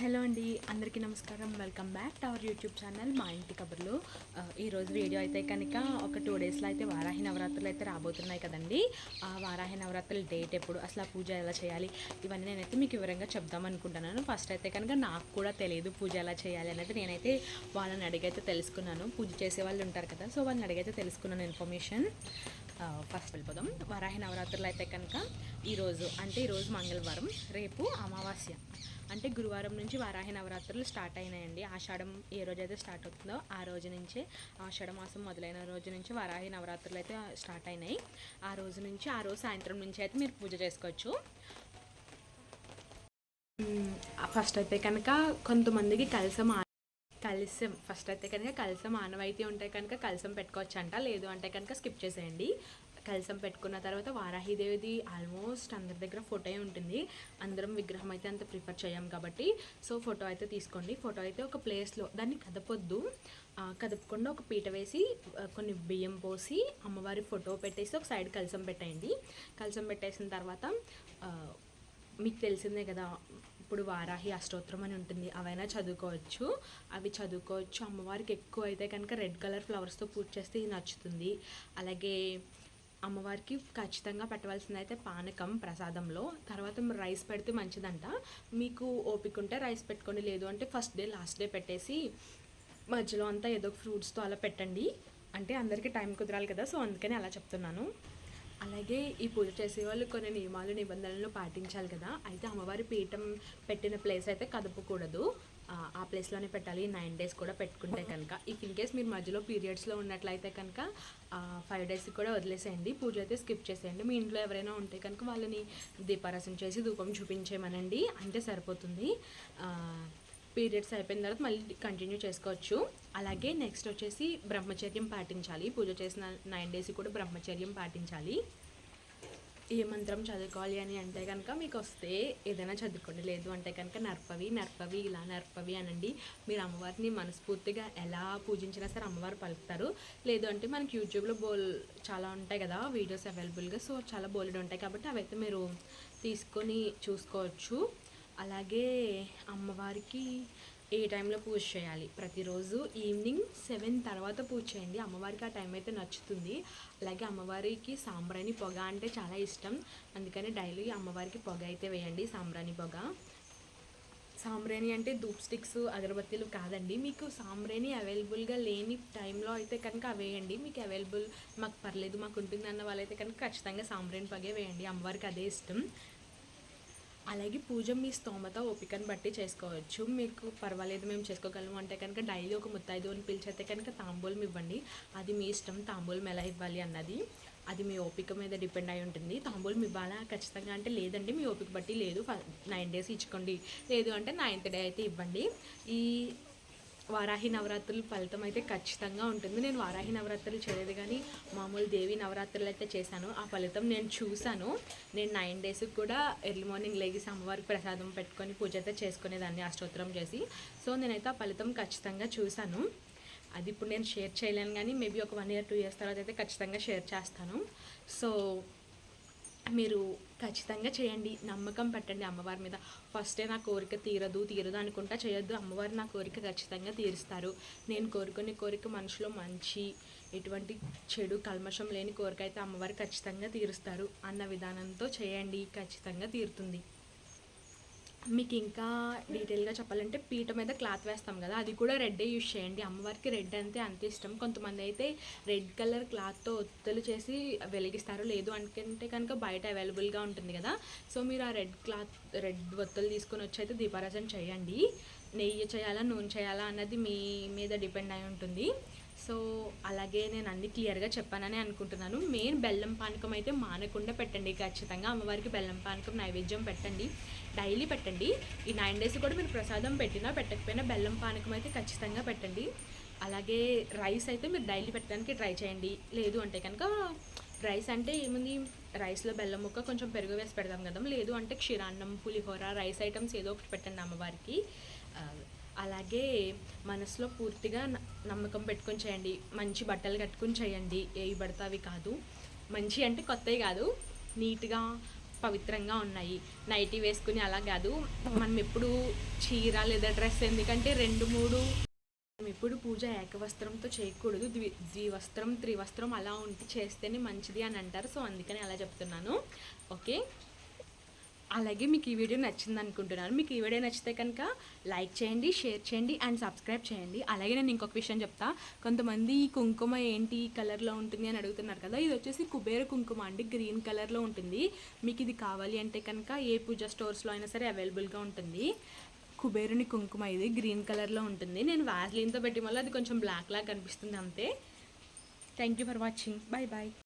Hello అండి అందరికీ నమస్కారం. Welcome back to our YouTube channel మా ఇంటి కబుర్లు. ఈరోజు వీడియో అయితే కనుక ఒక టూ డేస్లో అయితే వారాహి నవరాత్రులు అయితే రాబోతున్నాయి కదండి. ఆ వారాహి నవరాత్రుల డేట్ ఎప్పుడు అసలు ఆ పూజ ఎలా చేయాలి? ఇవన్నీ నేనైతే మీకు వివరంగా చెప్దామనుకుంటున్నాను ఫస్ట్ అయితే కనుక నాకు కూడా తెలియదు పూజ ఎలా చేయాలి అనేది నేనైతే వాళ్ళని అడిగైతే తెలుసుకున్నాను. పూజ చేసే వాళ్ళు ఉంటారు కదా సో వాళ్ళని అడిగైతే తెలుసుకున్నాను ఇన్ఫర్మేషన్ ఫస్ట్ వెళ్ళిపోదాం. వారాహి నవరాత్రులు అయితే కనుక ఈరోజు అంటే ఈరోజు మంగళవారం రేపు అమావాస్య. అంటే గురువారం నుంచి వారాహి నవరాత్రులు స్టార్ట్ అయినాయండి. ఆషాఢం ఏ రోజు అయితే స్టార్ట్ అవుతుందో ఆ రోజు నుంచే ఆషాఢ మాసం మొదలైన రోజు నుంచి వారాహి నవరాత్రులు అయితే స్టార్ట్ అయినాయి. ఆ రోజు నుంచి ఆ రోజు సాయంత్రం నుంచి అయితే మీరు పూజ చేసుకోవచ్చు. ఫస్ట్ అయితే కనుక కొంతమందికి కలిసం కలిసం ఫస్ట్ అయితే కనుక కలిసం ఆనవాయితీ ఉంటే కనుక కలిసం పెట్టుకోవచ్చు అంట లేదు అంటే కనుక స్కిప్ చేసేయండి. కలసం పెట్టుకున్న తర్వాత వారాహిదేవిది ఆల్మోస్ట్ అందరి దగ్గర ఫోటో ఉంటుంది. అందరం విగ్రహం అయితే అంత ప్రిఫర్ చేయం కాబట్టి. సో ఫోటో అయితే తీసుకోండి. ఫోటో అయితే ఒక ప్లేస్లో దాన్ని కదపొద్దు. కదపకుండా ఒక పీట వేసి కొన్ని బియ్యం పోసి అమ్మవారి ఫోటో పెట్టేసి ఒక సైడ్ కలసం పెట్టేయండి. కలసం పెట్టేసిన తర్వాత మీకు తెలిసిందే కదా ఇప్పుడు వారాహి అష్టోత్తరం అని ఉంటుంది. అవైనా చదువుకోవచ్చు. అవి చదువుకోవచ్చు. అమ్మవారికి ఎక్కువ అయితే కనుక రెడ్ కలర్ ఫ్లవర్స్తో పూజ చేస్తే ఇది నచ్చుతుంది. అలాగే అమ్మవారికి ఖచ్చితంగా పెట్టవలసింది అయితే పానకం ప్రసాదంలో. తర్వాత రైస్ పెడితే మంచిదంట. మీకు ఓపిక ఉంటే రైస్ పెట్టుకోండి లేదు అంటే ఫస్ట్ డే లాస్ట్ డే పెట్టేసి మధ్యలో అంతా ఏదో ఫ్రూట్స్తో అలా పెట్టండి. అంటే అందరికీ టైం కుదరాలి కదా సో అందుకని అలా చెప్తున్నాను. అలాగే ఈ పూజ చేసే వాళ్ళు కొన్ని నియమాలు నిబంధనలు పాటించాలి కదా. అయితే అమ్మవారి పీఠం పెట్టిన ప్లేస్ అయితే కదపకూడదు. ఆ, ప్లేస్లోనే పెట్టాలి. నైన్ డేస్ కూడా పెట్టుకుంటే కనుక. ఇఫ్ ఇన్ కేస్ మీరు మధ్యలో పీరియడ్స్లో ఉన్నట్లయితే కనుక ఫైవ్ డేస్కి కూడా వదిలేసేయండి. పూజ అయితే స్కిప్ చేసేయండి. మీ ఇంట్లో ఎవరైనా ఉంటే కనుక వాళ్ళని దీపారసం చేసి ధూపం చూపించేమనండి అంటే సరిపోతుంది. పీరియడ్స్ అయిపోయిన తర్వాత మళ్ళీ కంటిన్యూ చేసుకోవచ్చు. అలాగే నెక్స్ట్ వచ్చేసి బ్రహ్మచర్యం పాటించాలి. పూజ చేసిన నైన్ డేస్ కూడా బ్రహ్మచర్యం పాటించాలి. ఏ మంత్రం చదువుకోవాలి అని అంటే కనుక మీకు వస్తే ఏదైనా చదువుకోండి. లేదు అంటే కనుక నర్పవి నర్పవి ఇలా నర్పవి అనండి. మీరు అమ్మవారిని మనస్ఫూర్తిగా ఎలా పూజించినా సరే అమ్మవారు పలుకుతారు. లేదు అంటే మనకి యూట్యూబ్లో బోల్ చాలా ఉంటాయి కదా వీడియోస్ అవైలబుల్గా. సో చాలా బోల్డ్ ఉంటాయి కాబట్టి అవైతే మీరు తీసుకొని చూసుకోవచ్చు. అలాగే అమ్మవారికి ఏ టైంలో పూజ చేయాలి? ప్రతిరోజు ఈవినింగ్ సెవెన్ తర్వాత పూజ చేయండి. అమ్మవారికి ఆ టైం అయితే నచ్చుతుంది. అలాగే అమ్మవారికి సాంబ్రాణి పొగ అంటే చాలా ఇష్టం. అందుకని డైలీ అమ్మవారికి పొగ అయితే వేయండి. సాంబ్రాణి పొగ. సాంబ్రాణి అంటే ధూప్ స్టిక్స్ అగరబత్తీలు కాదండి. మీకు సాంబ్రాణి అవైలబుల్గా లేని టైంలో అయితే కనుక అవేయండి మీకు అవైలబుల్ మాకు పర్లేదు మాకు ఉంటుంది అన్న వాళ్ళైతే కనుక ఖచ్చితంగా సాంబ్రాణి పొగే వేయండి. అమ్మవారికి అదే ఇష్టం. అలాగే పూజ మీ స్తోమత ఓపికను బట్టి చేసుకోవచ్చు. మీకు పర్వాలేదు మేము చేసుకోగలము అంటే కనుక డైలీ ఒక ముత్తైదు అని పిలిచేస్తే కనుక తాంబూలం ఇవ్వండి. అది మీ ఇష్టం తాంబూలం ఎలా ఇవ్వాలి అన్నది. అది మీ ఓపిక మీద డిపెండ్ అయి ఉంటుంది. తాంబూలం ఇవ్వాలా? ఖచ్చితంగా అంటే లేదండి. మీ ఓపిక బట్టి లేదు. నైన్ డేస్ ఇచ్చుకోండి. లేదు అంటే నైన్త్ డే అయితే ఇవ్వండి. ఈ వారాహి నవరాత్రులు ఫలితం అయితే ఖచ్చితంగా ఉంటుంది. నేను వారాహి నవరాత్రులు చేయలేదు కానీ మామూలు దేవి నవరాత్రులు అయితే చేశాను. ఆ ఫలితం నేను చూశాను. నేను నైన్ డేస్కి కూడా ఎర్లీ మార్నింగ్ లేగిసి అమ్మవారికి ప్రసాదం పెట్టుకొని పూజ అయితే చేసుకునేదాన్ని అష్టోత్తరం చేసి. సో నేనైతే ఆ ఫలితం ఖచ్చితంగా చూశాను. అది ఇప్పుడు నేను షేర్ చేయలేను కానీ మేబీ ఒక వన్ ఇయర్ టూ ఇయర్స్ తర్వాత అయితే ఖచ్చితంగా షేర్ చేస్తాను. సో మీరు ఖచ్చితంగా చేయండి. నమ్మకం పెట్టండి అమ్మవారి మీద. ఫస్టే నా కోరిక తీరదు తీరదు అనుకుంటా చేయొద్దు. అమ్మవారు నా కోరిక ఖచ్చితంగా తీరుస్తారు. నేను కోరుకునే కోరిక మనుషులు మంచి ఎటువంటి చెడు కల్మషం లేని కోరిక అయితే అమ్మవారు ఖచ్చితంగా తీరుస్తారు. అన్న విధానంతో చేయండి. ఖచ్చితంగా తీరుతుంది. మీకు ఇంకా డీటెయిల్గా చెప్పాలంటే పీట మీద క్లాత్ వేస్తాం కదా అది కూడా రెడ్డే యూజ్ చేయండి. అమ్మవారికి రెడ్ అంటే అంత ఇష్టం. కొంతమంది అయితే రెడ్ కలర్ క్లాత్తో ఒత్తులు చేసి వెలిగిస్తారు. లేదు అనుకుంటే కనుక బయట అవైలబుల్గా ఉంటుంది కదా. సో మీరు ఆ రెడ్ క్లాత్ రెడ్ ఒత్తులు తీసుకొని వచ్చి అయితే దీపారాజన చేయండి. నెయ్యి చేయాలా నూనె చేయాలా అన్నది మీ మీద డిపెండ్ అయి ఉంటుంది. సో అలాగే నేను అన్ని క్లియర్గా చెప్పానని అనుకుంటున్నాను. మెయిన్ బెల్లం పానకం అయితే మానకుండా పెట్టండి. ఖచ్చితంగా అమ్మవారికి బెల్లం పానకం నైవేద్యం పెట్టండి. డైలీ పెట్టండి. ఈ నైన్ డేస్ కూడా మీరు ప్రసాదం పెట్టినా పెట్టకపోయినా బెల్లం పానకం అయితే ఖచ్చితంగా పెట్టండి. అలాగే రైస్ అయితే మీరు డైలీ పెట్టడానికి ట్రై చేయండి. లేదు అంటే కనుక రైస్ అంటే ఏముంది? రైస్లో బెల్లం ముక్క కొంచెం పెరుగు వేసి పెడదాం కదా. లేదు అంటే క్షీరాన్నం పులిహోర రైస్ ఐటమ్స్ ఏదో ఒకటి పెట్టండి అమ్మవారికి. అలాగే మనసులో పూర్తిగా న- నమ్మకం పెట్టుకొని చేయండి. మంచి బట్టలు కట్టుకొని చేయండి. ఏవి పడతావి కాదు. మంచి అంటే కొత్తవి కాదు. నీట్గా పవిత్రంగా ఉన్నాయి. నైటీ వేసుకుని అలా కాదు. మనం ఎప్పుడు చీర లేదా డ్రెస్ ఎందుకంటే రెండు మూడు మనం ఎప్పుడు పూజ ఏకవస్త్రంతో చేయకూడదు. ద్వి ద్వివస్త్రం త్రివస్త్రం అలా ఉంటే చేస్తేనే మంచిది అని అంటారు. సో అందుకని అలా చెప్తున్నాను. ఓకే? అలాగే మీకు ఈ వీడియో నచ్చింది అనుకుంటున్నాను. మీకు ఈ వీడియో నచ్చితే కనుక లైక్ చేయండి షేర్ చేయండి అండ్ సబ్స్క్రైబ్ చేయండి. అలాగే నేను ఇంకొక విషయం చెప్తా. కొంతమంది ఈ కుంకుమ ఏంటి కలర్లో ఉంటుంది అని అడుగుతున్నారు కదా. ఇది వచ్చేసి కుబేర కుంకుమ అండి. గ్రీన్ కలర్లో ఉంటుంది. మీకు ఇది కావాలి అంటే కనుక ఏ పూజ స్టోర్స్లో అయినా సరే అవైలబుల్గా ఉంటుంది. కుబేరుని కుంకుమ ఇది. గ్రీన్ కలర్లో ఉంటుంది. నేను వ్యాజ్లీన్తో పెట్టి వల్ల అది కొంచెం బ్లాక్ లాగా కనిపిస్తుంది అంతే. Thank you for watching bye bye